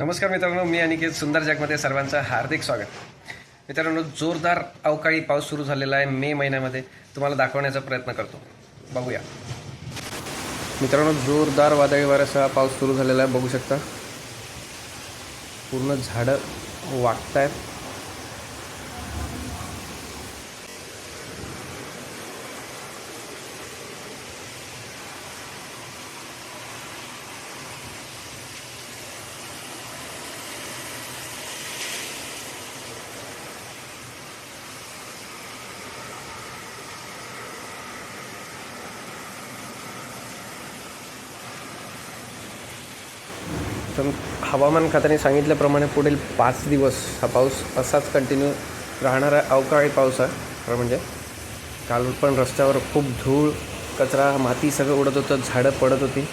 नमस्कार मित्रांनो मी अनिकेत सुंदर जगमध्ये सर्वांचं हार्दिक स्वागत. मित्रांनो जोरदार अवकाळी पाऊस सुरू झालेला आहे मे महिन्यामध्ये. तुम्हाला दाखवण्याचा प्रयत्न करतो. बघूया. मित्रांनो जोरदार वादळी वाऱ्याचा पाऊस सुरू झालेला आहे. बघू शकता. पूर्ण झाडं वागत आहेत तर हवामान खात्याने सांगितल्याप्रमाणे पुढील पाच दिवस हा पाऊस असाच कंटिन्यू राहणारा अवकाळी पाऊस आहे. खरं म्हणजे काल पण रस्त्यावर खूप धूळ कचरा माती सगळं उडत होतं. झाडं पडत होती.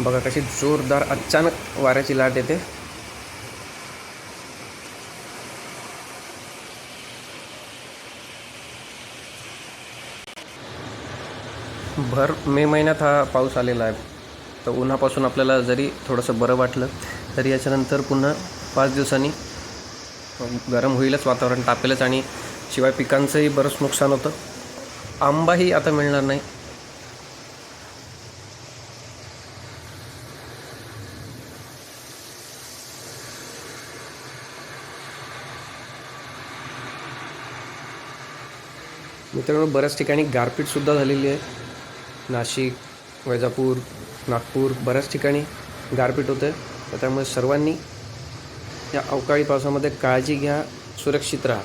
बघा कशी जोरदार अचानक वाऱ्याची लाट येते. भर मे महिन्यात हा पाऊस आलेला आहे. तर उन्हापासून आपल्याला जरी थोडंसं बरं वाटलं तरी याच्यानंतर पुन्हा पाच दिवसांनी गरम होईलच वातावरण तापेलच आणि शिवाय पिकांचंही बरंच नुकसान होतं. आंबाही आता मिळणार नाही. मित्रांनो बऱ्याच ठिकाणी गारपीटसुद्धा झालेली आहे. नाशिक वैजापूर नागपूर बऱ्याच ठिकाणी गारपीट होते तर त्यामुळे सर्वांनी या अवकाळी पावसामध्ये काळजी घ्या सुरक्षित राहा.